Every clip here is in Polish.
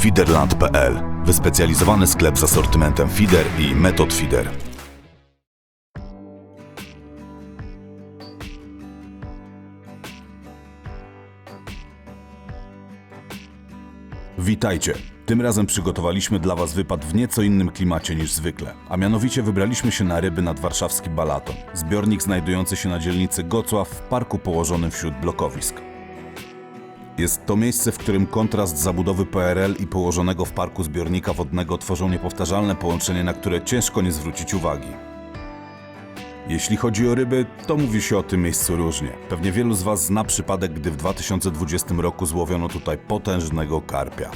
Feederland.pl Wyspecjalizowany sklep z asortymentem feeder i metod feeder. Witajcie! Tym razem przygotowaliśmy dla Was wypad w nieco innym klimacie niż zwykle, a mianowicie wybraliśmy się na ryby nad warszawski Balaton, zbiornik znajdujący się na dzielnicy Gocław w parku położonym wśród blokowisk. Jest to miejsce, w którym kontrast zabudowy PRL i położonego w parku zbiornika wodnego tworzą niepowtarzalne połączenie, na które ciężko nie zwrócić uwagi. Jeśli chodzi o ryby, to mówi się o tym miejscu różnie. Pewnie wielu z Was zna przypadek, gdy w 2020 roku złowiono tutaj potężnego karpia.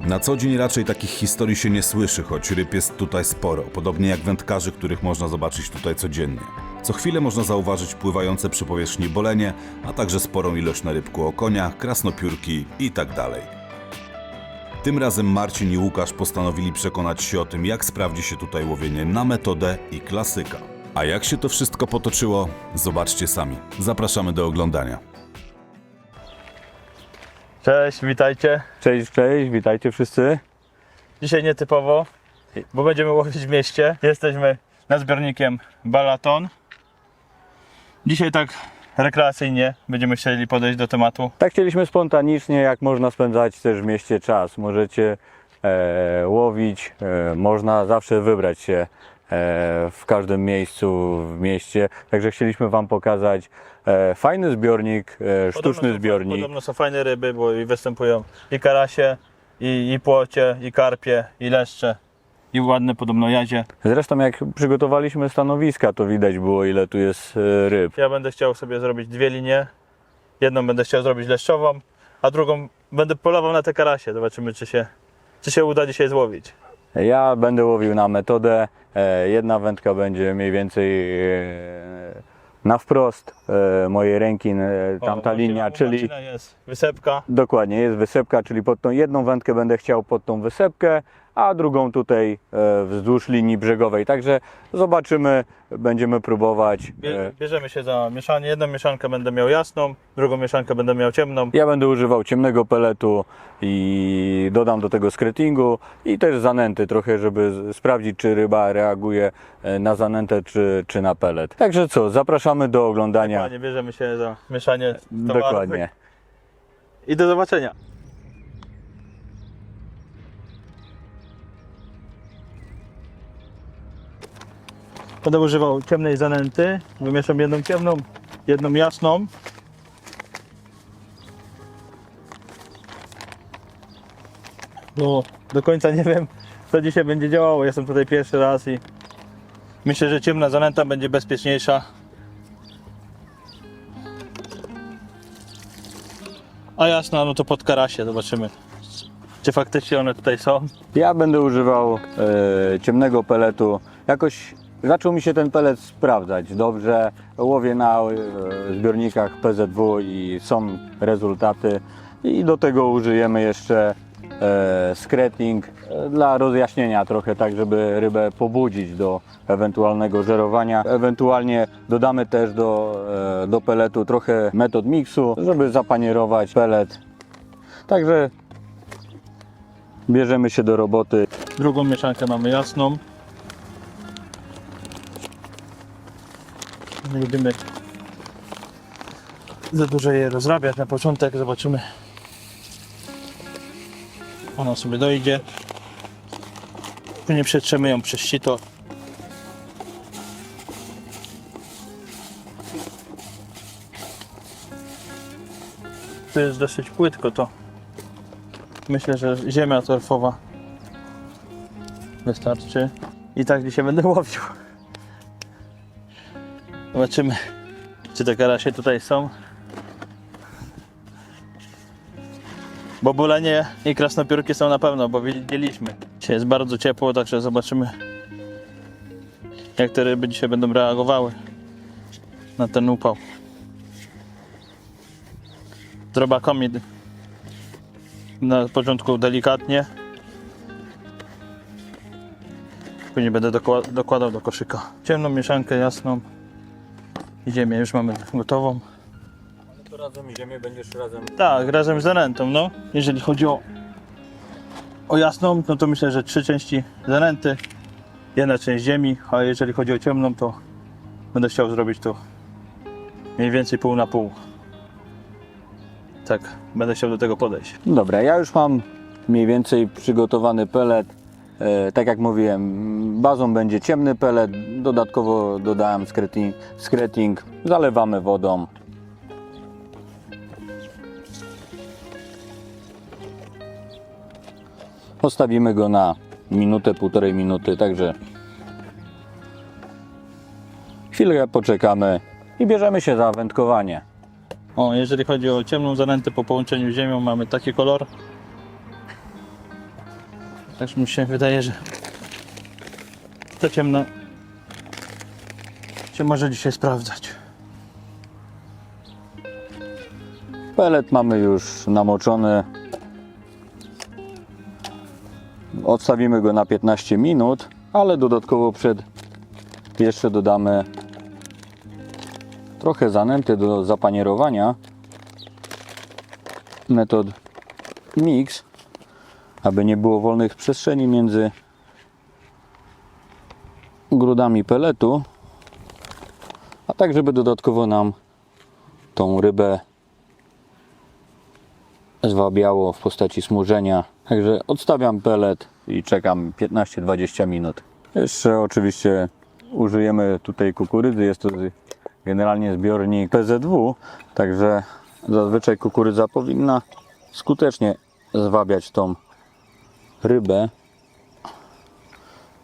Na co dzień raczej takich historii się nie słyszy, choć ryb jest tutaj sporo, podobnie jak wędkarzy, których można zobaczyć tutaj codziennie. Co chwilę można zauważyć pływające przy powierzchni bolenie, a także sporą ilość na rybku okonia, krasnopiórki i tak. Tym razem Marcin i Łukasz postanowili przekonać się o tym, jak sprawdzi się tutaj łowienie na metodę i klasyka. A jak się to wszystko potoczyło, zobaczcie sami. Zapraszamy do oglądania. Cześć, witajcie. Cześć, cześć, witajcie wszyscy. Dzisiaj nietypowo, bo będziemy łowić w mieście. Jesteśmy nad zbiornikiem Balaton. Dzisiaj tak rekreacyjnie będziemy chcieli podejść do tematu. Tak chcieliśmy spontanicznie, jak można spędzać też w mieście czas. Możecie e, łowić, e, można zawsze wybrać się e, w każdym miejscu w mieście. Także chcieliśmy Wam pokazać e, fajny zbiornik, e, sztuczny Podobno są- zbiornik. Podobno są fajne ryby, bo i występują i karasie, i, i płocie, i karpie, i leszcze, i ładne podobno jazie. Zresztą jak przygotowaliśmy stanowiska, to widać było ile tu jest e, ryb. Ja będę chciał sobie zrobić dwie linie. Jedną będę chciał zrobić leszczową, a drugą będę polował na te karasie. Zobaczymy, czy się, czy się uda dzisiaj złowić. Ja będę łowił na metodę. E, Jedna wędka będzie mniej więcej e, na wprost mojej ręki, tamta O, linia, Marcina- czyli Marcina jest wysepka. dokładnie jest wysepka, czyli pod tą jedną wędkę będę chciał pod tą wysepkę, a drugą tutaj e, wzdłuż linii brzegowej. Także zobaczymy, będziemy próbować. E, bierzemy się za mieszanie. Jedną mieszankę będę miał jasną, drugą mieszankę będę miał ciemną. Ja będę używał ciemnego peletu i dodam do tego skretingu i też zanęty trochę, żeby sprawdzić, czy ryba reaguje e, na zanętę, czy, czy na pelet. Także co, zapraszamy do oglądania. Dokładnie, bierzemy się za mieszanie towarów. Dokładnie. I do zobaczenia. Będę używał ciemnej zanęty. Wymieszam jedną ciemną, jedną jasną. Bo do końca nie wiem, co dzisiaj będzie działało. Jestem tutaj pierwszy raz i myślę, że ciemna zanęta będzie bezpieczniejsza. A jasna, no to pod karasie zobaczymy, czy faktycznie one tutaj są. Ja będę używał e, ciemnego peletu. Jakoś zaczął mi się ten pelet sprawdzać. Dobrze, łowię na e, zbiornikach PZW i są rezultaty. I do tego użyjemy jeszcze e, skreting e, dla rozjaśnienia trochę, tak żeby rybę pobudzić do ewentualnego żerowania. Ewentualnie dodamy też do, do peletu trochę metod miksu, żeby zapanierować pelet. Także bierzemy się do roboty. Drugą mieszankę mamy jasną. Nie będziemy za dużo jej rozrabiać na początek, zobaczymy. Ona sobie dojdzie. Później przetrzemy ją przez sito. To jest dosyć płytko to. Myślę, że ziemia torfowa wystarczy. I tak dzisiaj będę łowił. Zobaczymy, czy te karasie tutaj są. Bo bulenie i krasnopiórki są na pewno, bo widzieliśmy. Dzisiaj jest bardzo ciepło, także zobaczymy, jak te ryby dzisiaj będą reagowały na ten upał. Z robakami na początku delikatnie. Później będę dokła- dokładał do koszyka. Ciemną mieszankę, jasną. I ziemię już mamy gotową. To razem ziemię będziesz razem. Tak, razem z zanętą, no. Jeżeli chodzi o o jasną, no to myślę, że trzy części zanęty, jedna część ziemi, a jeżeli chodzi o ciemną, to będę chciał zrobić to mniej więcej pół na pół. Tak, będę chciał do tego podejść. Dobra, ja już mam mniej więcej przygotowany pelet. E, tak jak mówiłem, bazą będzie ciemny pelet. Dodatkowo dodałem skreting, skreting. Zalewamy wodą. Postawimy go na minutę, półtorej minuty, także chwilę poczekamy i bierzemy się za wędkowanie. O, jeżeli chodzi o ciemną zanętę po połączeniu z ziemią, mamy taki kolor. Także mi się wydaje, że ta ciemna się może dzisiaj sprawdzać. Pelet mamy już namoczony. Odstawimy go na 15 minut, ale dodatkowo przed jeszcze dodamy trochę zanęty do zapanierowania. Metod mix, aby nie było wolnych przestrzeni między grudami peletu, a tak żeby dodatkowo nam tą rybę zwabiało w postaci smużenia. Także odstawiam pelet i czekam 15-20 minut. Jeszcze oczywiście użyjemy tutaj kukurydzy. Jest to generalnie zbiornik PZW, także zazwyczaj kukurydza powinna skutecznie zwabiać tą rybę.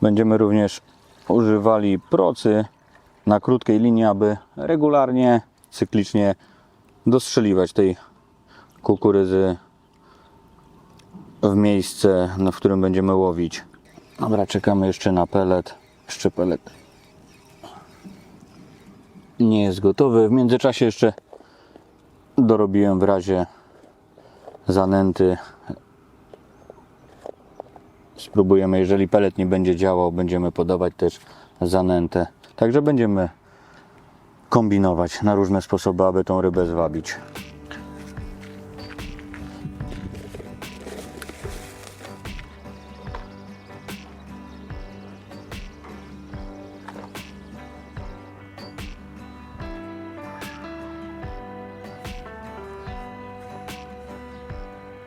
Będziemy również używali procy na krótkiej linii, aby regularnie, cyklicznie dostrzeliwać tej kukurydzy w miejsce, na w którym będziemy łowić. Dobra, czekamy jeszcze na pelet. Jeszcze pelet nie jest gotowy. W międzyczasie jeszcze dorobiłem w razie zanęty. Spróbujemy, jeżeli pelet nie będzie działał, będziemy podawać też zanętę. Także będziemy kombinować na różne sposoby, aby tą rybę zwabić.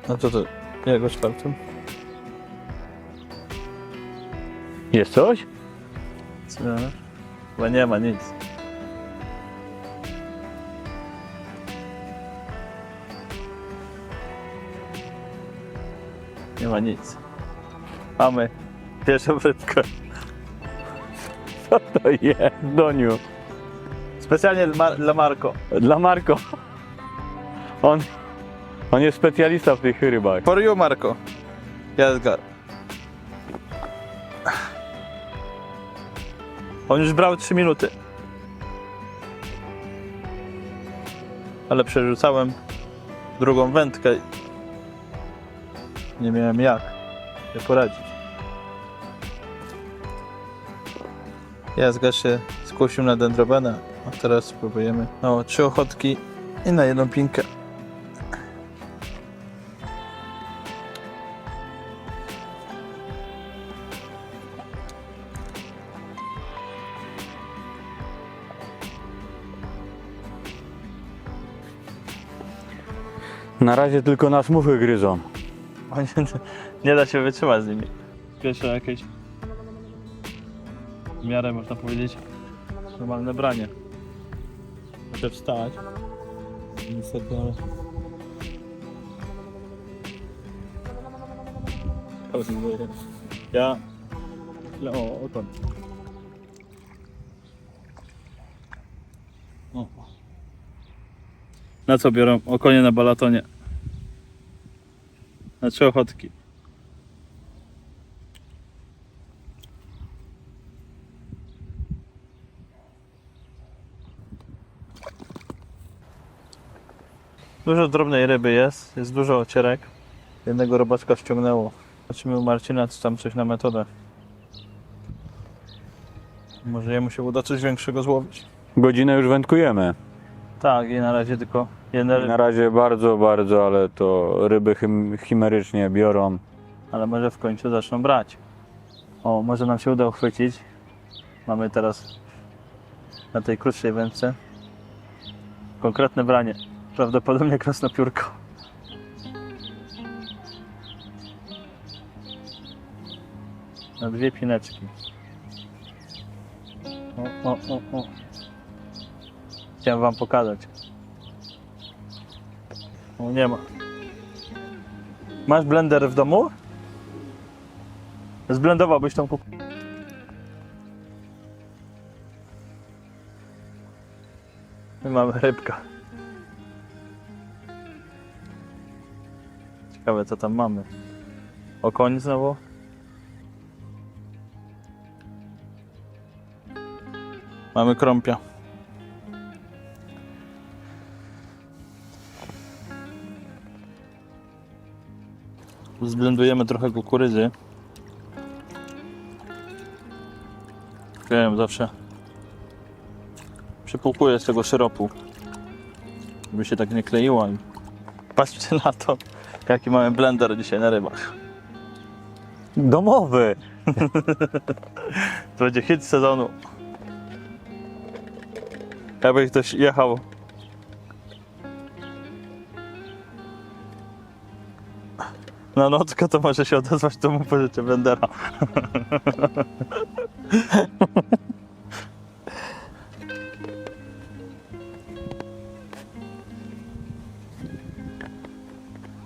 No to to, jak go czwartym? Jest coś? Co? Chyba nie ma nic. Nie ma nic. Mamy pierwszą rybkę. Co to jest, Doniu? Specjalnie dla, dla Marko. Dla Marko. On, on jest specjalista w tych rybach. For you, Marko. Yes, God. On już brał 3 minuty. Ale przerzucałem drugą wędkę. Nie miałem jak sobie poradzić. Jazga się skusił na dendrobena, a teraz spróbujemy. No, trzy ochotki i na jedną pinkę. Na razie tylko nas muchy gryzą. Nie da się wytrzymać z nimi. Pierwsze jakieś w miarę można powiedzieć normalne branie. Muszę wstać. Niestety, ale... Ja... ale O, oto. O. Na co biorą? Okonie na balatonie. Na trzy ochotki. Dużo drobnej ryby jest, jest dużo ocierek. Jednego robaczka ściągnęło. Zobaczymy u Marcina, czy tam coś na metodę. Może jemu się uda coś większego złowić. Godzinę już wędkujemy. Tak, i na razie tylko jedne Na razie bardzo, bardzo, ale to ryby chim, chimerycznie biorą. ale może w końcu zaczną brać. O, może nam się uda uchwycić. Mamy teraz na tej krótszej wędce konkretne branie. Prawdopodobnie krasnopiórko. Na dwie pineczki. O, o, o, o. Chciałem wam pokazać. O, nie ma. Masz blender w domu? Zblendowałbyś tą kup... I mamy rybka. Ciekawe co tam mamy. Okoń znowu? Mamy krąpia. Zblendujemy trochę kukurydzy. Wiem, zawsze przypułkuję z tego syropu, żeby się tak nie kleiło. I Patrzcie na to, jaki mamy blender dzisiaj na rybach. Domowy! To będzie hit sezonu. Jakby ktoś jechał na nockę, to może się odezwać, to mu pożyczę blendera.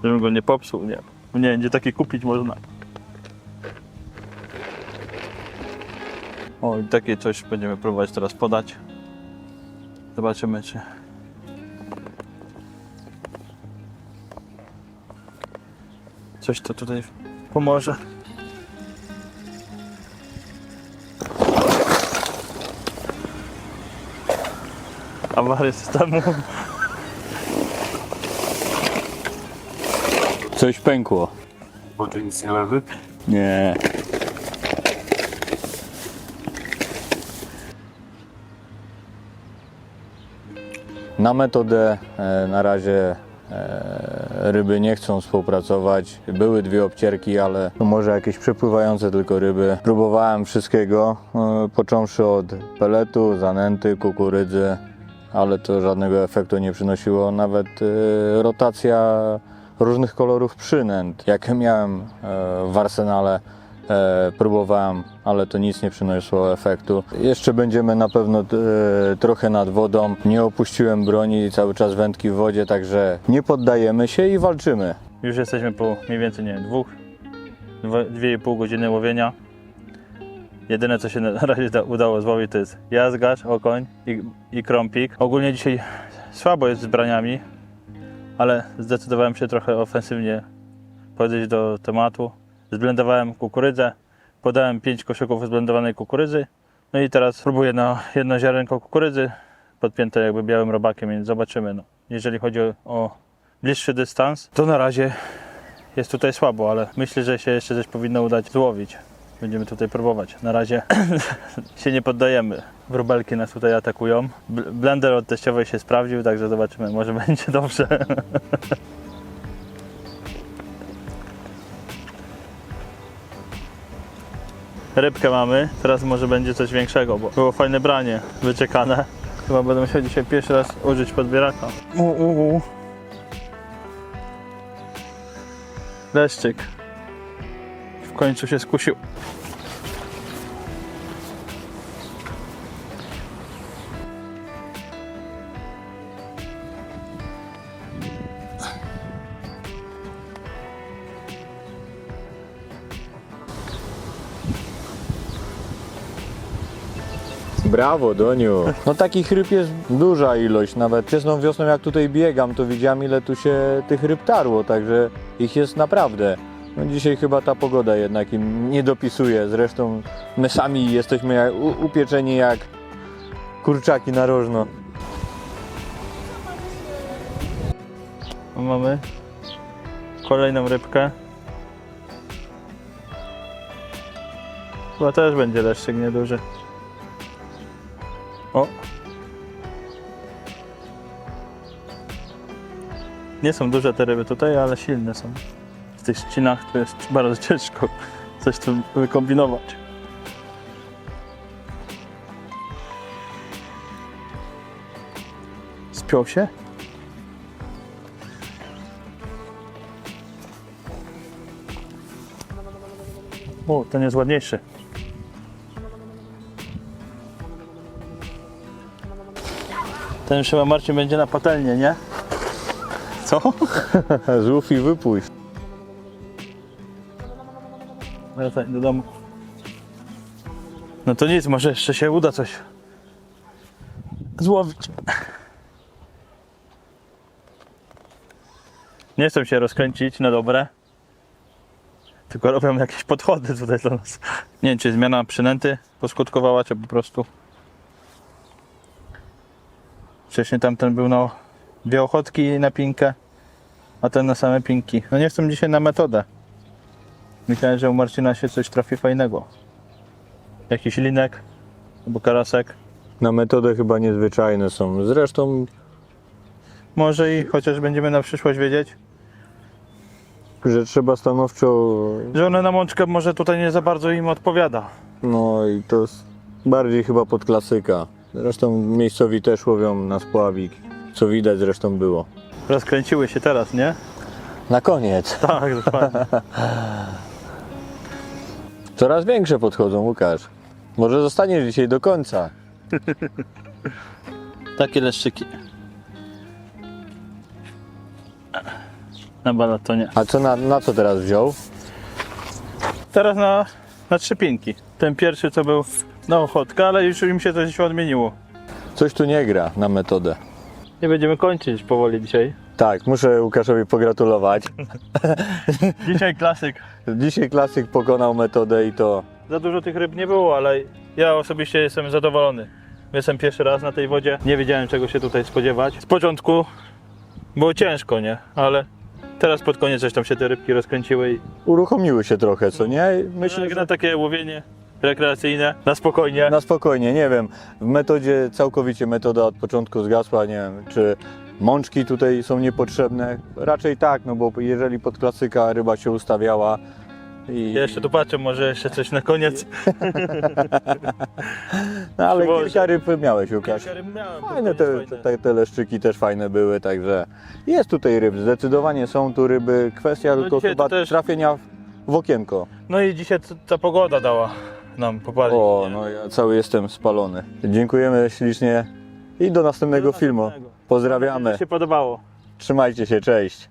Żebym go nie popsuł, nie. Nie, nie taki kupić można. O, i takie coś będziemy próbować teraz podać. Zobaczymy, czy. Coś to tutaj pomoże. Awarię systemu. Coś pękło. Bo tu nic nie leży? Nie. Na metodę e, na razie e, ryby nie chcą współpracować. Były dwie obcierki, ale no może jakieś przepływające tylko ryby. Próbowałem wszystkiego, e, począwszy od peletu, zanęty, kukurydzy, ale to żadnego efektu nie przynosiło. Nawet e, rotacja różnych kolorów przynęt, jakie miałem e, w arsenale, e, próbowałem, ale to nic nie przyniosło efektu. Jeszcze będziemy na pewno e, trochę nad wodą. Nie opuściłem broni, cały czas wędki w wodzie, także nie poddajemy się i walczymy. Już jesteśmy po mniej więcej, nie wiem, dwóch, dwie i pół godziny łowienia. Jedyne co się na razie da, udało złowić to jest jazgacz, okoń i, i krąpik. Ogólnie dzisiaj słabo jest z braniami, ale zdecydowałem się trochę ofensywnie podejść do tematu. Zblendowałem kukurydzę, podałem 5 koszyków zblendowanej kukurydzy. No i teraz próbuję na jedno ziarenko kukurydzy podpięte jakby białym robakiem, więc zobaczymy. No. Jeżeli chodzi o, o bliższy dystans, to na razie jest tutaj słabo, ale myślę, że się jeszcze coś powinno udać złowić. Będziemy tutaj próbować. Na razie się nie poddajemy. Wróbelki nas tutaj atakują. Bl- Blender od teściowej się sprawdził, także zobaczymy. Może będzie dobrze. Rybkę mamy. Teraz może będzie coś większego, bo było fajne branie wyczekane. Chyba będę musiał dzisiaj pierwszy raz użyć podbieraka. U, u, u. Leszczyk. W końcu się skusił. Brawo, Doniu. No takich ryb jest duża ilość, nawet wczesną wiosną jak tutaj biegam, to widziałem ile tu się tych ryb tarło, także ich jest naprawdę. No dzisiaj chyba ta pogoda jednak im nie dopisuje, zresztą my sami jesteśmy jak, u, upieczeni jak kurczaki na rożno. Mamy kolejną rybkę. Chyba też będzie leszczyk nieduży. O! Nie są duże te ryby tutaj, ale silne są. w tych ścinach to jest bardzo ciężko coś tu wykombinować. Spiął się? O, ten jest ładniejszy. Ten już chyba Marcin będzie na patelnię, nie? Co? Złów i wypuść. Wracaj do domu. No to nic, może jeszcze się uda coś złowić. Nie chcę się rozkręcić na dobre. Tylko robią jakieś podchody tutaj dla nas. Nie wiem, czy zmiana przynęty poskutkowała, czy po prostu. Wcześniej tamten był na dwie ochotki na pinkę, a ten na same pinki. No nie chcę dzisiaj na metodę. Myślałem, że u Marcina się coś trafi fajnego. Jakiś linek albo karasek. Na metodę chyba niezwyczajne są. Zresztą, Może i chociaż będziemy na przyszłość wiedzieć, że trzeba stanowczo, że one na mączkę może tutaj nie za bardzo im odpowiada. no i to jest bardziej chyba pod klasyka. Zresztą miejscowi też łowią na spławik, co widać zresztą było. Rozkręciły się teraz, nie? Na koniec. Tak, dokładnie. Coraz większe podchodzą, Łukasz. Może zostaniesz dzisiaj do końca. Takie leszczyki. Na balatonie. A co na, na co teraz wziął? Teraz na, na trzy pinki. Ten pierwszy to był na ochotkę, ale już im się coś odmieniło. Coś tu nie gra na metodę. Nie będziemy kończyć powoli dzisiaj. Tak, muszę Łukaszowi pogratulować. Dzisiaj klasyk. Dzisiaj klasyk pokonał metodę i to Za dużo tych ryb nie było, ale ja osobiście jestem zadowolony. Jestem pierwszy raz na tej wodzie, nie wiedziałem czego się tutaj spodziewać. Z początku było ciężko, nie? Ale teraz pod koniec coś tam się te rybki rozkręciły i uruchomiły się trochę, co nie? myślę, że że na takie łowienie rekreacyjne, na spokojnie. na spokojnie, nie wiem. W metodzie całkowicie metoda od początku zgasła, nie wiem, czy mączki tutaj są niepotrzebne. Raczej tak, no bo jeżeli pod klasyka ryba się ustawiała i... Ja jeszcze tu patrzę, może jeszcze coś na koniec. No ale Może. kilka ryb miałeś, Łukasz. Kilka ryb miałem, Fajne te, fajne. te, te leszczyki też fajne były, także jest tutaj ryb, zdecydowanie są tu ryby. Kwestia tylko No dzisiaj chyba to też- trafienia w, okienko. No i dzisiaj ta pogoda dała nam popalić. O, no ja cały jestem spalony. Dziękujemy ślicznie i do następnego Do filmu. następnego. Pozdrawiamy. się podobało. Trzymajcie się, cześć.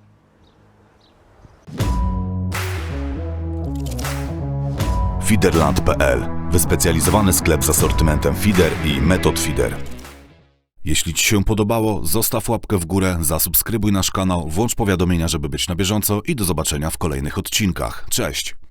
Feederland.pl Wyspecjalizowany sklep z asortymentem feeder i metod feeder. Jeśli Ci się podobało, zostaw łapkę w górę, zasubskrybuj nasz kanał, włącz powiadomienia, żeby być na bieżąco i do zobaczenia w kolejnych odcinkach. Cześć!